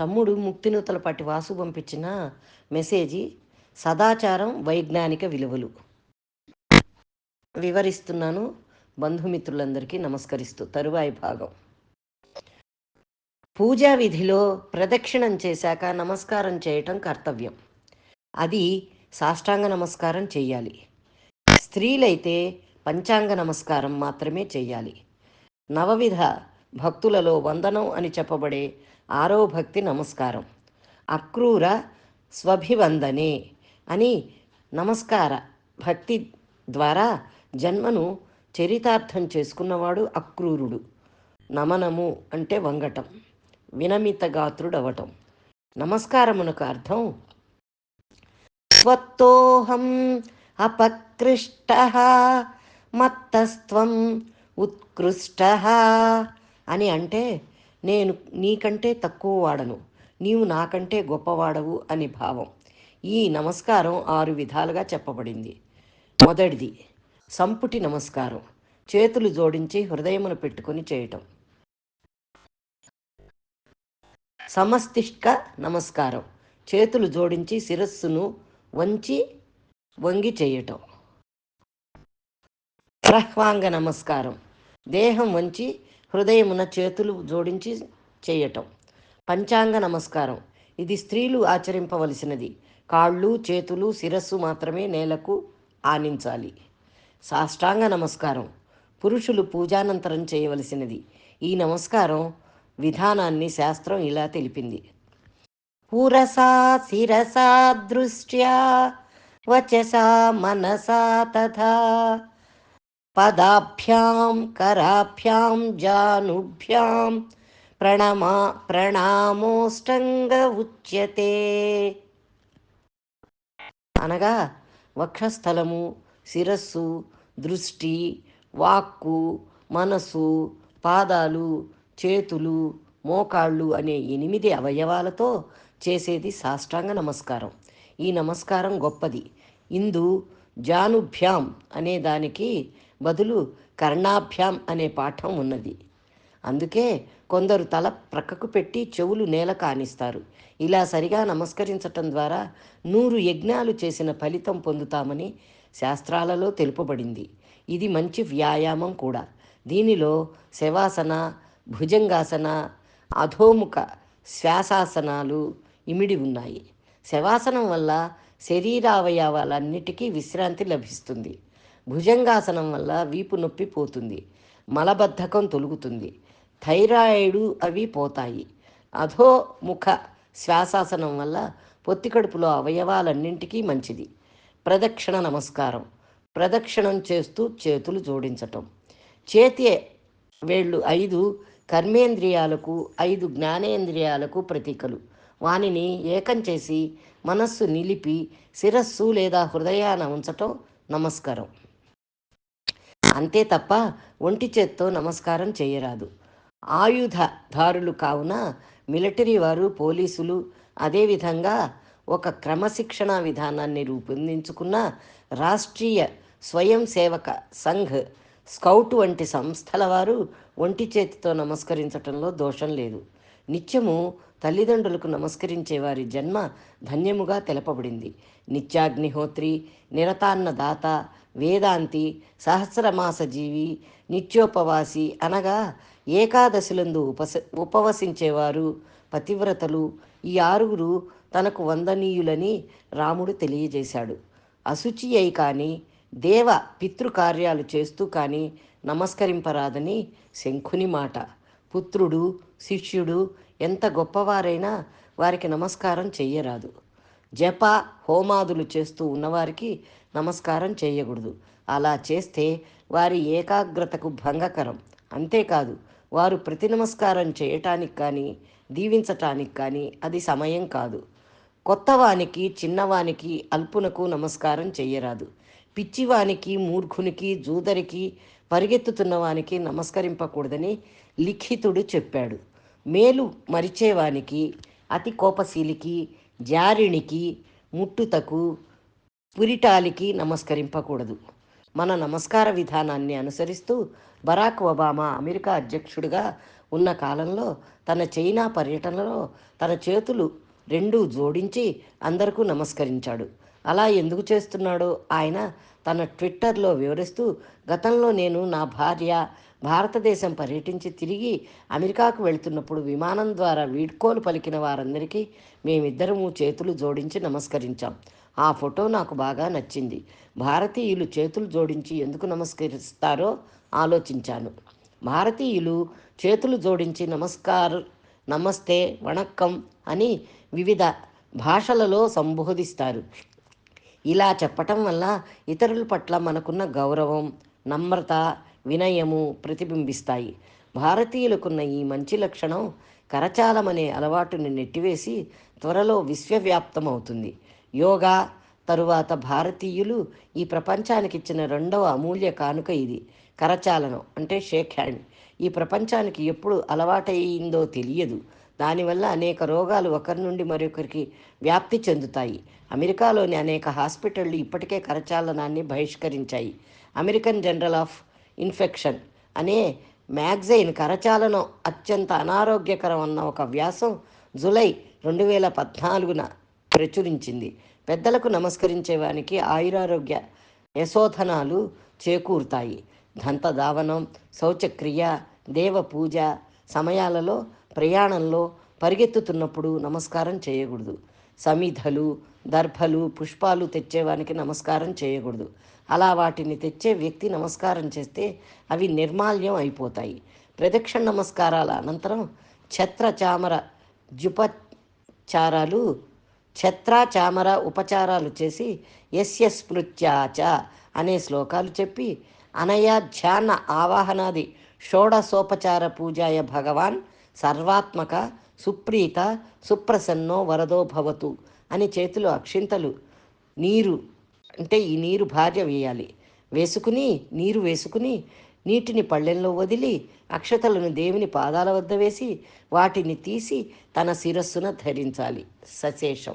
తమ్ముడు ముక్తినూతలపాటి వాసు పంపించిన మెసేజీ సదాచారం వైజ్ఞానిక విలువలు. వివరిస్తున్నాను బంధుమిత్రులందరికీ నమస్కరిస్తూ తరువాయి భాగం. పూజా విధిలో ప్రదక్షిణం చేశాక నమస్కారం చేయటం కర్తవ్యం. అది సాష్టాంగ నమస్కారం చేయాలి. స్త్రీలైతే పంచాంగ నమస్కారం మాత్రమే చేయాలి. నవవిధ భక్తులలో వందనం అని చెప్పబడే ఆరో భక్తి నమస్కారం. అక్రూర స్వభివందనే అని నమస్కార భక్తి ద్వారా జన్మను చరితార్థం చేసుకున్నవాడు అక్రూరుడు. నమనము అంటే వంగటం. వినమిత గాత్రుడవటం. నమస్కారమునకు అర్థం స్వత్తోహం అపకృష్ట మత్తస్త్వం ఉత్కృష్ట అని అంటే నేను నీకంటే తక్కువ వాడను. నీవు నాకంటే గొప్పవాడవు అని భావం. ఈ నమస్కారం ఆరు విధాలుగా చెప్పబడింది. మొదటిది సంపుటి నమస్కారం. చేతులు జోడించి హృదయమును పెట్టుకొని చేయటం. సమస్తిష్క నమస్కారం. చేతులు జోడించి శిరస్సును వంచి వంగి చేయటం. ప్రహ్వాంగ నమస్కారం. దేహం వంచి హృదయమున చేతులు జోడించి చేయటం. పంచాంగ నమస్కారం. ఇది స్త్రీలు ఆచరింపవలసినది. కాళ్ళు చేతులు శిరస్సు మాత్రమే నేలకు ఆనించాలి. సాష్టాంగ నమస్కారం. పురుషులు పూజానంతరం చేయవలసినది. ఈ నమస్కారం విధానాన్ని శాస్త్రం ఇలా తెలిపింది. పురసా శిరసా దృష్ట్యా వచసా మనసా తథా పదాభ్యాం కరాభ్యాం జానుభ్యాం ప్రణమా ప్రణామోష్టంగ ఉచ్యతే. అనగా వక్షస్థలము శిరస్సు దృష్టి వాక్కు మనసు పాదాలు చేతులు మోకాళ్ళు అనే ఎనిమిది అవయవాలతో చేసేది సాష్టాంగ నమస్కారం. ఈ నమస్కారం గొప్పది. ఇందు జానుభ్యాం అనే దానికి బదులు కర్ణాభ్యాం అనే పాఠం ఉన్నది. అందుకే కొందరు తల ప్రక్కకు పెట్టి చెవులు నేల కానిస్తారు. ఇలా సరిగా నమస్కరించటం ద్వారా నూరు యజ్ఞాలు చేసిన ఫలితం పొందుతామని శాస్త్రాలలో తెలుపబడింది. ఇది మంచి వ్యాయామం కూడా. దీనిలో శవాసన భుజంగాసన అధోముఖ శ్వాసాసనాలు ఇమిడి ఉన్నాయి. శవాసనం వల్ల శరీరావయవాలన్నిటికీ విశ్రాంతి లభిస్తుంది. భుజంగాసనం వల్ల వీపు నొప్పి పోతుంది మలబద్ధకం తొలుగుతుంది థైరాయిడ్ అవి పోతాయి. అధోముఖ శ్వాసాసనం వల్ల పొత్తికడుపులో అవయవాలన్నింటికీ మంచిది. ప్రదక్షిణ నమస్కారం. ప్రదక్షిణం చేస్తూ చేతులు జోడించటం. చేతి వేళ్ళు ఐదు కర్మేంద్రియాలకు ఐదు జ్ఞానేంద్రియాలకు ప్రతీకలు. వానిని ఏకం చేసి మనస్సు నిలిపి శిరస్సు లేదా హృదయాన ఉంచటం నమస్కారం. అంతే తప్ప ఒంటి చేత్తో నమస్కారం చేయరాదు. ఆయుధదారులు కావున మిలిటరీ వారు పోలీసులు అదేవిధంగా ఒక క్రమశిక్షణ విధానాన్ని రూపొందించుకున్న రాష్ట్రీయ స్వయం సేవక సంఘ్ స్కౌట్ వంటి సంస్థల వారు ఒంటి చేతితో నమస్కరించటంలో దోషం లేదు. నిత్యము తల్లిదండ్రులకు నమస్కరించే వారి జన్మ ధన్యముగా తెలపబడింది. నిత్యాగ్నిహోత్రి నిరతాన్నదాత వేదాంతి సహస్రమాస జీవి నిత్యోపవాసి అనగా ఏకాదశులందు ఉపస ఉపవసించేవారు పతివ్రతలు. ఈ ఆరుగురు తనకు వందనీయులని రాముడు తెలియజేశాడు. అశుచి అయి కానీ దేవ పితృకార్యాలు చేస్తూ కానీ నమస్కరింపరాదని శంఖుని మాట. పుత్రుడు శిష్యుడు ఎంత గొప్పవారైనా వారికి నమస్కారం చెయ్యరాదు. జప హోమాదులు చేస్తూ ఉన్నవారికి నమస్కారం చేయకూడదు. అలా చేస్తే వారి ఏకాగ్రతకు భంగకరం. అంతేకాదు వారు ప్రతి నమస్కారం చేయటానికి కానీ దీవించటానికి కానీ అది సమయం కాదు. కొత్తవానికి చిన్నవానికి అల్పునకు నమస్కారం చేయరాదు పిచ్చివానికి మూర్ఖునికి జూదరికి పరిగెత్తుతున్నవానికి నమస్కరింపకూడదని లిఖితుడు చెప్పాడు. మేలు మరిచేవానికి అతి కోపశీలికి జారిణికి ముట్టుతకు పురిటాలికి నమస్కరింపకూడదు. మన నమస్కార విధానాన్ని అనుసరిస్తూ బరాక్ ఒబామా అమెరికా అధ్యక్షుడిగా ఉన్న కాలంలో తన చైనా పర్యటనలో తన చేతులు రెండూ జోడించి అందరికీ నమస్కరించాడు. అలా ఎందుకు చేస్తున్నాడో ఆయన తన ట్విట్టర్లో వివరిస్తూ గతంలో నేను నా భార్య భారతదేశం పర్యటించి తిరిగి అమెరికాకు వెళ్తున్నప్పుడు విమానం ద్వారా వీడ్కోలు పలికిన వారందరికీ మేమిద్దరము చేతులు జోడించి నమస్కరించాం. ఆ ఫోటో నాకు బాగా నచ్చింది. భారతీయులు చేతులు జోడించి ఎందుకు నమస్కరిస్తారో ఆలోచించాను. భారతీయులు చేతులు జోడించి నమస్కార్ నమస్తే వణక్కం అని వివిధ భాషలలో సంబోధిస్తారు. ఇలా చెప్పటం వల్ల ఇతరుల పట్ల మనకున్న గౌరవం నమ్రత వినయము ప్రతిబింబిస్తాయి. భారతీయులకున్న ఈ మంచి లక్షణం కరచాలమనే అలవాటుని నెట్టివేసి త్వరలో విశ్వవ్యాప్తం అవుతుంది యోగా తరువాత భారతీయులు ఈ ప్రపంచానికి ఇచ్చిన రెండవ అమూల్య కానుక ఇది. కరచాలనం అంటే షేక్ హ్యాండ్. ఈ ప్రపంచానికి ఎప్పుడు అలవాటయిందో తెలియదు. దానివల్ల అనేక రోగాలు ఒకరి నుండి మరొకరికి వ్యాప్తి చెందుతాయి. అమెరికాలోని అనేక హాస్పిటళ్ళు ఇప్పటికే కరచాలనాన్ని బహిష్కరించాయి. అమెరికన్ జనరల్ ఆఫ్ ఇన్ఫెక్షన్ అనే మ్యాగజైన్ కరచాలనం అత్యంత అనారోగ్యకరం అన్న ఒక వ్యాసం జులై రెండు వేల పద్నాలుగున ప్రచురించింది. పెద్దలకు నమస్కరించేవానికి ఆయురారోగ్య యశోధనాలు చేకూరుతాయి. దంతధావనం శౌచక్రియ దేవ పూజ సమయాలలో ప్రయాణంలో పరిగెత్తుతున్నప్పుడు నమస్కారం చేయకూడదు. సమిధలు దర్భలు పుష్పాలు తెచ్చేవానికి నమస్కారం చేయకూడదు. అలా వాటిని తెచ్చే వ్యక్తి నమస్కారం చేస్తే అవి నిర్మాల్యం అయిపోతాయి. ప్రదక్షిణ నమస్కారాల అనంతరం ఛత్ర చామర జుపచారాలు ఛత్రాచామర ఉపచారాలు చేసి ఎస్య స్మృత్యాచ అనే శ్లోకాలు చెప్పి అనయ ధ్యాన ఆవాహనాది షోడసోపచార పూజాయ భగవాన్ సర్వాత్మక సుప్రీత సుప్రసన్నో వరదో భవతు అని చేతిలో అక్షింతలు నీరు అంటే ఈ నీరు భార్య వేయాలి. వేసుకుని నీరు వేసుకుని నీటిని పళ్ళెంలో వదిలి అక్షతలను దేవుని పాదాల వద్ద వేసి వాటిని తీసి తన శిరస్సున ధరించాలి. సశేషం.